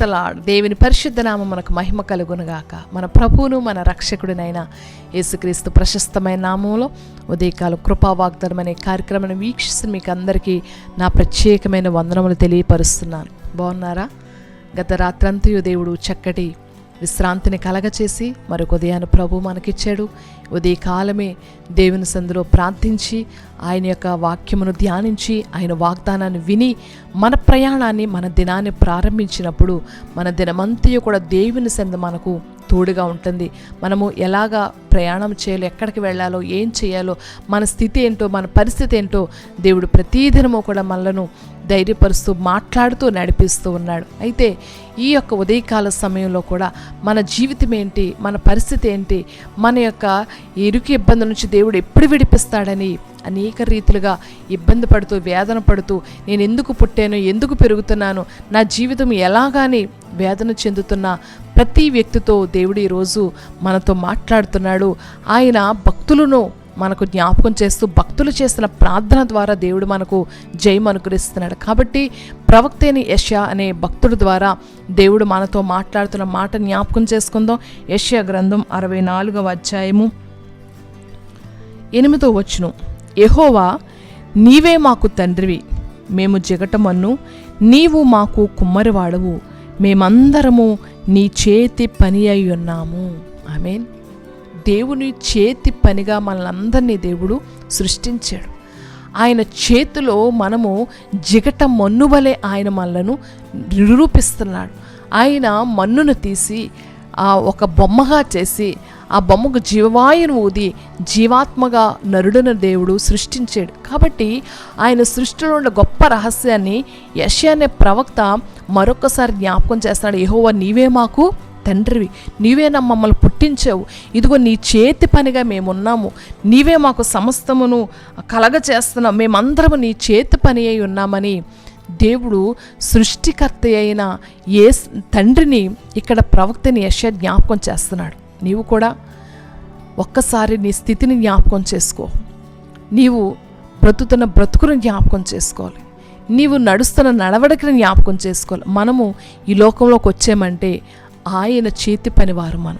ప్రైస్తలా దేవుని పరిశుద్ధ నామం మనకు మహిమ కలుగునుగాక. మన ప్రభువును మన రక్షకుడినైన యేసుక్రీస్తు ప్రశస్తమైన నామంలో ఉదయకాల కృపావాగ్దనం అనే కార్యక్రమాన్ని వీక్షిస్తున్న మీకు అందరికీ నా ప్రత్యేకమైన వందనములు తెలియపరుస్తున్నాను. బాగున్నారా? గత రాత్రంతయు దేవుడు చక్కటి విశ్రాంతిని కలగచేసి మరొక ఉదయాన్ని ప్రభు మనకిచ్చాడు. ఉదయకాలమే దేవుని సందులో ప్రార్థించి ఆయన యొక్క వాక్యమును ధ్యానించి ఆయన వాగ్దానాన్ని విని మన ప్రయాణాన్ని మన దినాన్ని ప్రారంభించినప్పుడు మన దినమంతయు కూడా దేవుని సందు మనకు తోడుగా ఉంటుంది. మనము ఎలాగా ప్రయాణం చేయాలో ఎక్కడికి వెళ్ళాలో ఏం చేయాలో మన స్థితి ఏంటో మన పరిస్థితి ఏంటో దేవుడు ప్రతిదినము కూడా మనలను ధైర్యపరుస్తూ మాట్లాడుతూ నడిపిస్తూ ఉన్నాడు. అయితే ఈ యొక్క ఉదయకాల సమయంలో కూడా మన జీవితం ఏంటి మన పరిస్థితి ఏంటి మన యొక్క ఇరుకు ఇబ్బంది నుంచి దేవుడు ఎప్పుడు విడిపిస్తాడని అనేక రీతిలుగా ఇబ్బంది పడుతూ వేదన పడుతూ నేను ఎందుకు పుట్టాను ఎందుకు పెరుగుతున్నాను నా జీవితం ఎలాగాని వేదన చెందుతున్న ప్రతి వ్యక్తితో దేవుడు ఈరోజు మనతో మాట్లాడుతున్నాడు. ఆయన భక్తులను మనకు జ్ఞాపకం చేస్తూ భక్తులు చేసిన ప్రార్థన ద్వారా దేవుడు మనకు జయం అనుగ్రహిస్తున్నాడు. కాబట్టి ప్రవక్త అయిన యష్యా అనే భక్తుడు ద్వారా దేవుడు మనతో మాట్లాడుతున్న మాట జ్ఞాపకం చేసుకుందాం. యష్యా గ్రంథం అరవై నాలుగవ అధ్యాయము ఎనిమిదో వచ్చును ఎహోవా నీవే మాకు తండ్రివి. మేము జగటమన్ను నీవు మాకు కుమ్మరివాడవు. మేమందరము నీ చేతి పని అయి ఉన్నాము. ఐ మీన్ దేవుని చేతి పనిగా మనలందరినీ దేవుడు సృష్టించాడు. ఆయన చేతిలో మనము జిగట మన్నువలే ఆయన మనలను నిరూపిస్తున్నాడు. ఆయన మన్నును తీసి ఆ ఒక బొమ్మగా చేసి ఆ బొమ్మకు జీవవాయును ఊది జీవాత్మగా నరుడున దేవుడు సృష్టించాడు. కాబట్టి ఆయన సృష్టిలో ఉన్న గొప్ప రహస్యాన్ని యశ అనే ప్రవక్త మరొకసారి జ్ఞాపకం చేస్తున్నాడు. ఏహోవా నీవే మాకు తండ్రివి నీవే నా మమ్మల్ని పుట్టించావు. ఇదిగో నీ చేతి పనిగా మేమున్నాము. నీవే మాకు సమస్తమును కలగచేస్తున్నావు. మేమందరము నీ చేతి పని అయి ఉన్నామని దేవుడు సృష్టికర్త అయిన ఏ తండ్రిని ఇక్కడ ప్రవక్తని యశ జ్ఞాపకం చేస్తున్నాడు. నీవు కూడా ఒక్కసారి నీ స్థితిని జ్ఞాపకం చేసుకో. నీవు బ్రతుకుతున్న బ్రతుకును జ్ఞాపకం చేసుకోవాలి. నీవు నడుస్తున్న నడవడికని జ్ఞాపకం చేసుకోవాలి. మనము ఈ లోకంలోకి వచ్చామంటే ఆయన చేతి పనివారు మనం.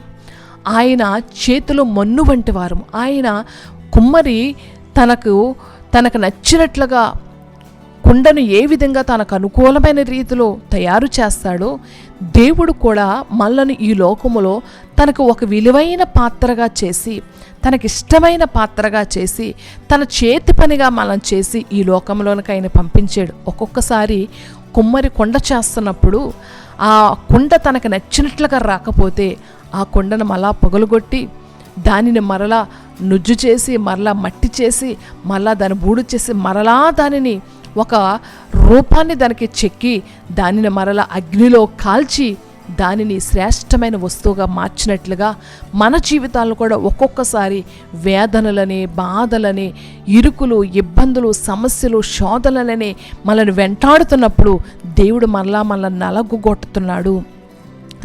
ఆయన చేతిలో మన్ను వంటి వారు. ఆయన కుమ్మరి తనకు తనకు నచ్చినట్లుగా కుండను ఏ విధంగా తనకు అనుకూలమైన రీతిలో తయారు చేస్తాడో దేవుడు కూడా మనలను ఈ లోకములో తనకు ఒక విలువైన పాత్రగా చేసి తనకిష్టమైన పాత్రగా చేసి తన చేతి పనిగా మనం చేసి ఈ లోకంలోనికి ఆయన పంపించాడు. ఒక్కొక్కసారి కుమ్మరి కొండ చేస్తున్నప్పుడు ఆ కుండ తనకు నచ్చినట్లుగా రాకపోతే ఆ కుండను మళ్ళా పొగలుగొట్టి దానిని మరలా నుజ్జు చేసి మరలా మట్టి చేసి మరలా దాన్ని బూడు చేసి మరలా దానిని ఒక రూపాన్ని దానికి చెక్కి దానిని మరలా అగ్నిలో కాల్చి దానిని శ్రేష్టమైన వస్తువుగా మార్చినట్లుగా మన జీవితాలను కూడా ఒక్కొక్కసారి వేదనలని బాధలని ఇరుకులు ఇబ్బందులు సమస్యలు శోధనలని మనల్ని వెంటాడుతున్నప్పుడు దేవుడు మరలా మనల్ని నలగొట్టుతున్నాడు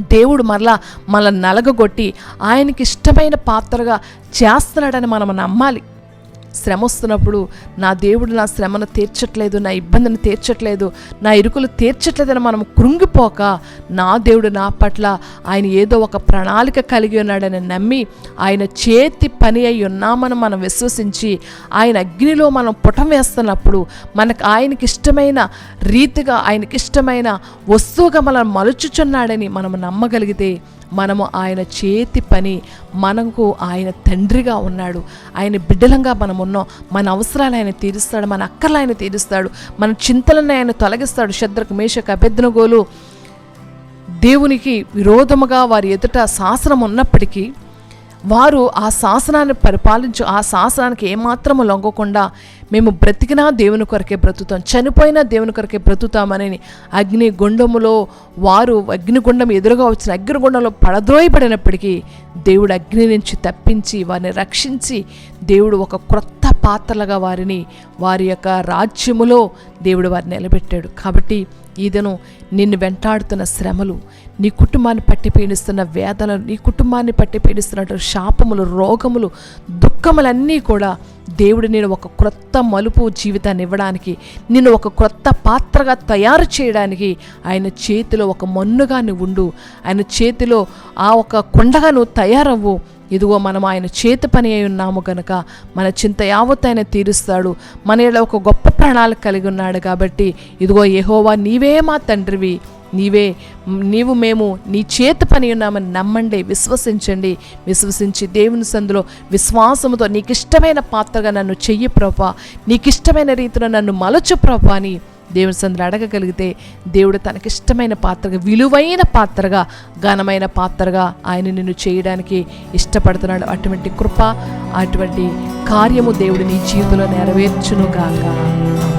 దేవుడు మరలా మన నలగగొట్టి ఆయనకి ఇష్టమైన పాత్రగా చేస్తున్నాడని మనం నమ్మాలి. శ్రమ వస్తున్నప్పుడు నా దేవుడు నా శ్రమను తీర్చట్లేదు నా ఇబ్బందిని తీర్చట్లేదు నా ఇరుకులు తీర్చట్లేదని మనం కృంగిపోక నా దేవుడు నా పట్ల ఆయన ఏదో ఒక ప్రణాళిక కలిగి ఉన్నాడని నమ్మి ఆయన చేతి పని అయి ఉన్నామని మనం విశ్వసించి ఆయన అగ్నిలో మనం పుటం వేస్తున్నప్పుడు మనకు ఆయనకి ఇష్టమైన రీతిగా ఆయనకి ఇష్టమైన వస్తువుగా మనం మలుచుచున్నాడని మనం నమ్మగలిగితే మనము ఆయన చేతి పని మనకు ఆయన తండ్రిగా ఉన్నాడు. ఆయన బిడ్డలంగా మనం ఉన్నాం. మన అవసరాలు ఆయన తీరుస్తాడు మన అక్కర్లు ఆయన తీరుస్తాడు మన చింతలను ఆయన తొలగిస్తాడు. శత్రుకు మేషకు అభ్యర్థనగోలు దేవునికి విరోధముగా వారి ఎదుట శాసనం ఉన్నప్పటికీ వారు ఆ శాసనాన్ని పరిపాలించు ఆ శాసనానికి ఏమాత్రము లొంగకుండా మేము బ్రతికినా దేవుని కొరకే బ్రతుకుతాం. చనిపోయినా దేవుని కొరకే బ్రతుకుతామని అగ్నిగుండములో వారు అగ్నిగుండం ఎదురుగా వచ్చిన అగ్నిగుండంలో పడద్రోయబడినప్పటికీ దేవుడు అగ్ని నుంచి తప్పించి వారిని రక్షించి దేవుడు ఒక క్రొత్త పాత్రలుగా వారిని వారి యొక్క రాజ్యములో దేవుడు వారిని నిలబెట్టాడు. కాబట్టి ఇదను నిన్ను వెంటాడుతున్న శ్రమలు నీ కుటుంబాన్ని పట్టి పీడిస్తున్న వేదనలు నీ కుటుంబాన్ని పట్టి పీడిస్తున్న శాపములు రోగములు దుఃఖములన్నీ కూడా దేవుడు నేను ఒక క్రొత్త మలుపు జీవితాన్ని ఇవ్వడానికి నిన్ను ఒక క్రొత్త పాత్రగా తయారు చేయడానికి ఆయన చేతిలో ఒక మన్నుగా నువ్వు ఉండు. ఆయన చేతిలో ఆ ఒక కొండగా నువ్వు తయారవ్వు. ఇదిగో మనం ఆయన చేతి పని అయి ఉన్నాము కనుక మన చింత యావత్ ఆయన తీరుస్తాడు. మన ఒక గొప్ప ప్రణాళిక కలిగి ఉన్నాడు కాబట్టి ఇదిగో యెహోవా నీవే మా తండ్రివి. నీవే నీవు మేము నీ చేతి పని ఉన్నామని నమ్మండి విశ్వసించండి. విశ్వసించి దేవుని సందులో విశ్వాసముతో నీకు ఇష్టమైన పాత్రగా నన్ను చెయ్యి ప్రభా. నీకు ఇష్టమైన రీతిలో నన్ను మలచు ప్రభా అని దేవుని సందులో అడగగలిగితే దేవుడు తనకిష్టమైన పాత్రగా విలువైన పాత్రగా ఘనమైన పాత్రగా ఆయన నిన్ను చేయడానికి ఇష్టపడుతున్నాడు. అటువంటి కృప అటువంటి కార్యము దేవుడు నీ జీవితంలో నెరవేర్చును గాక.